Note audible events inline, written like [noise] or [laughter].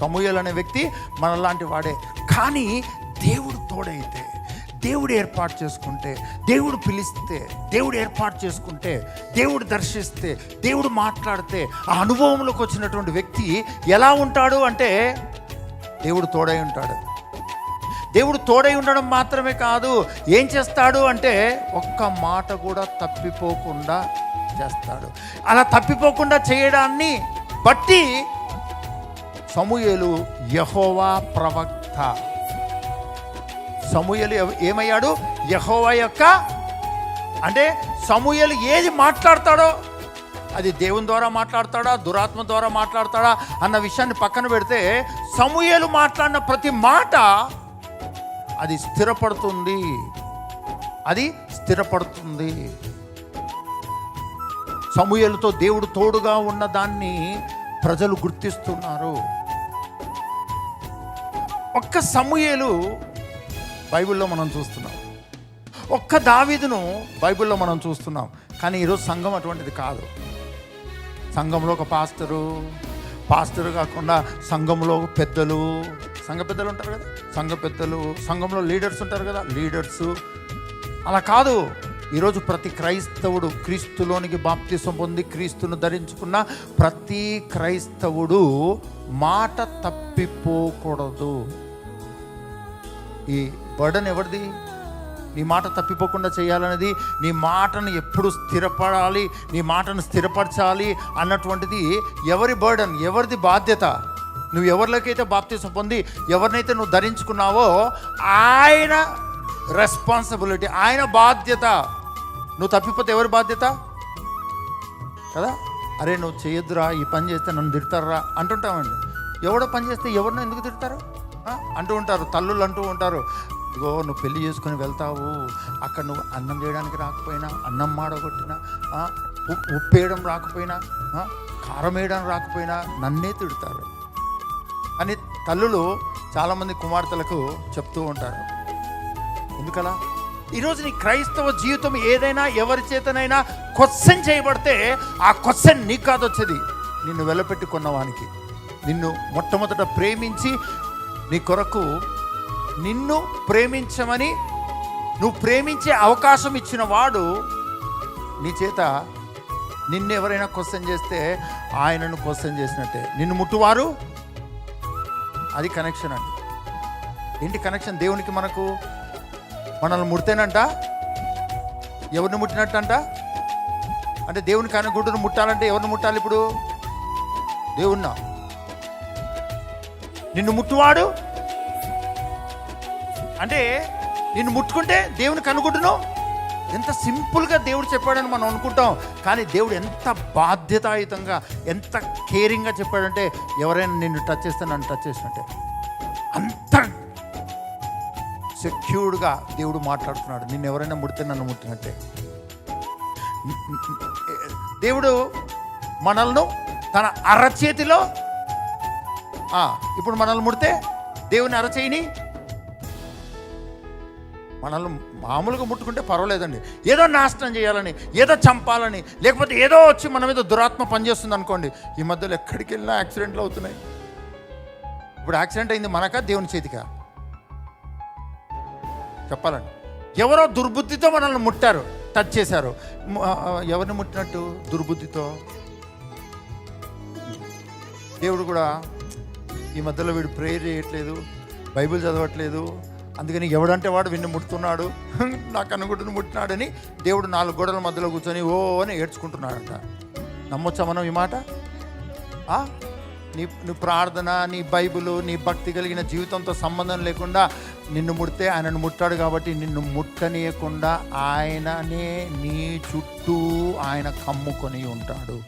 సమూయేలు అనే వ్యక్తి మనలాంటి వాడే. కానీ దేవుడు తోడైతే దేవుడు ఏర్పాటు చేసుకుంటే దేవుడు పిలిస్తే దేవుడు ఏర్పాటు చేసుకుంటే దేవుడు దర్శిస్తే దేవుడు మాట్లాడితే ఆ అనుభవంలోకి వచ్చినటువంటి వ్యక్తి ఎలా ఉంటాడు అంటే దేవుడు తోడై ఉంటాడు. దేవుడు తోడై ఉండడం మాత్రమే కాదు ఏం చేస్తాడు అంటే ఒక్క మాట కూడా తప్పిపోకుండా చేస్తాడు. అలా తప్పిపోకుండా చేయడాన్ని బట్టి సమూయేలు యహోవా ప్రవక్త. సమూయలు ఏమయ్యాడు? యహోవా యొక్క అంటే సమూయలు ఏది మాట్లాడతాడో అది దేవుని ద్వారా మాట్లాడతాడా దురాత్మ ద్వారా మాట్లాడతాడా అన్న విషయాన్ని పక్కన పెడితే సమూయలు మాట్లాడిన ప్రతి మాట అది స్థిరపడుతుంది. అది స్థిరపడుతుంది. సమూయలతో దేవుడు తోడుగా ఉన్న దాన్ని ప్రజలు గుర్తిస్తున్నారు. ఒక్క సమూయేలు బైబిల్లో మనం చూస్తున్నాం. ఒక్క దావీదును బైబిల్లో మనం చూస్తున్నాం. కానీ ఈరోజు సంఘం అటువంటిది కాదు. సంఘంలో ఒక పాస్టరు పాస్టర్ కాకుండా సంఘంలో పెద్దలు సంఘ పెద్దలు ఉంటారు కదా? సంఘ పెద్దలు సంఘంలో లీడర్స్ ఉంటారు కదా? లీడర్స్. అలా కాదు. ఈరోజు ప్రతి క్రైస్తవుడు క్రీస్తులోనికి బాప్తిసం పొంది క్రీస్తును ధరించుకున్న ప్రతి క్రైస్తవుడు మాట తప్పిపోకూడదు. ఈ బర్డన్ ఎవరిది? నీ మాట తప్పిపోకుండా చేయాలనేది నీ మాటను ఎప్పుడు స్థిరపడాలి నీ మాటను స్థిరపరచాలి అన్నటువంటిది ఎవరి బర్డన్ ఎవరిది బాధ్యత? నువ్వు ఎవరిలోకైతే బాప్తీసం పొంది ఎవరినైతే నువ్వు ధరించుకున్నావో ఆయన రెస్పాన్సిబిలిటీ ఆయన బాధ్యత. నువ్వు తప్పిపోతే ఎవరి బాధ్యత? కదా? అరే నువ్వు చేయొద్దురా ఈ పని చేస్తే నన్ను తిడతారా అంటుంటామండి. ఎవడో పని చేస్తే ఎవరినో ఎందుకు తిడతారు? అంటూ ఉంటారు తల్లులు అంటూ ఉంటారు. ఇదిగో నువ్వు పెళ్ళి చేసుకొని వెళ్తావు. అక్కడ నువ్వు అన్నం చేయడానికి రాకపోయినా అన్నం మాడగొట్టినా ఉప్పు ఉప్పు వేయడం రాకపోయినా కారం వేయడం రాకపోయినా నన్నే తిడతారు. అని తల్లులు చాలామంది కుమార్తెలకు చెప్తూ ఉంటారు. ఎందుకలా? ఈరోజు నీ క్రైస్తవ జీవితం ఏదైనా ఎవరి చేతనైనా క్వశ్చన్ చేయబడితే ఆ క్వశ్చన్ నీకు కాదు వచ్చేది. నిన్ను వెలపెట్టుకున్నవానికి. నిన్ను మొట్టమొదట ప్రేమించి నీ కొరకు నిన్ను ప్రేమించమని నువ్వు ప్రేమించే అవకాశం ఇచ్చిన వాడు నీ చేత నిన్ను ఎవరైనా క్వశ్చన్ చేస్తే ఆయనను క్వశ్చన్ చేసినట్టే. నిన్ను ముట్టువారు? అది కనెక్షన్ అండి. ఏంటి కనెక్షన్ దేవునికి మనకు మనల్ని ముడితేనంట? ఎవరిని ముట్టినట్టంట? అంటే దేవుని కనుగుడ్డును ముట్టాలంటే ఎవరిని ముట్టాలి ఇప్పుడు? దేవున్నా నిన్ను ముట్టువాడు? అంటే నిన్ను ముట్టుకుంటే దేవుని కనుగుడ్డును ఎంత సింపుల్గా దేవుడు చెప్పాడని మనం అనుకుంటాం. కానీ దేవుడు ఎంత బాధ్యతాయుతంగా ఎంత కేరింగ్గా చెప్పాడంటే ఎవరైనా నిన్ను టచ్ చేస్తే నన్ను టచ్ చేసినట్టే. అంత సెక్యూర్డ్గా దేవుడు మాట్లాడుతున్నాడు. నిన్ను ఎవరైనా ముడితే నన్ను ముట్టినట్టే. దేవుడు మనల్ని తన అరచేతిలో ఇప్పుడు మనల్ని ముడితే దేవుని అరచేయిని మనల్ని మామూలుగా ముట్టుకుంటే పర్వాలేదండి. ఏదో నాశనం చేయాలని ఏదో చంపాలని లేకపోతే ఏదో వచ్చి మన మీద దురాత్మ పనిచేస్తుంది అనుకోండి ఈ మధ్యలో ఎక్కడికి వెళ్ళినా యాక్సిడెంట్లు అవుతున్నాయి. ఇప్పుడు యాక్సిడెంట్ అయింది మనకా దేవుని చేతికా? చెప్పాలండి. ఎవరో దుర్బుద్ధితో మనల్ని ముట్టారు టచ్ చేశారు. ఎవరిని ముట్టినట్టు దుర్బుద్ధితో? దేవుడు కూడా ఈ మధ్యలో వీడు ప్రేయర్ చేయట్లేదు బైబిల్ చదవట్లేదు. అందుకని ఎవడంటే వాడు విన్ను ముడుతున్నాడు [laughs] నాకు అనుకుంటున్న ముట్టినాడని దేవుడు నాలుగు గోడల మధ్యలో కూర్చొని ఓ అని ఏడ్చుకుంటున్నాడంట. నమ్మొచ్చా మనం ఈ మాట? నీ నువ్వు ప్రార్థన నీ బైబిలు నీ భక్తి కలిగిన జీవితంతో సంబంధం లేకుండా నిన్ను ముడితే ఆయనను ముట్టాడు కాబట్టి నిన్ను ముట్టనీయకుండా ఆయననే నీ చుట్టూ ఆయన కమ్ముకొని ఉంటాడు.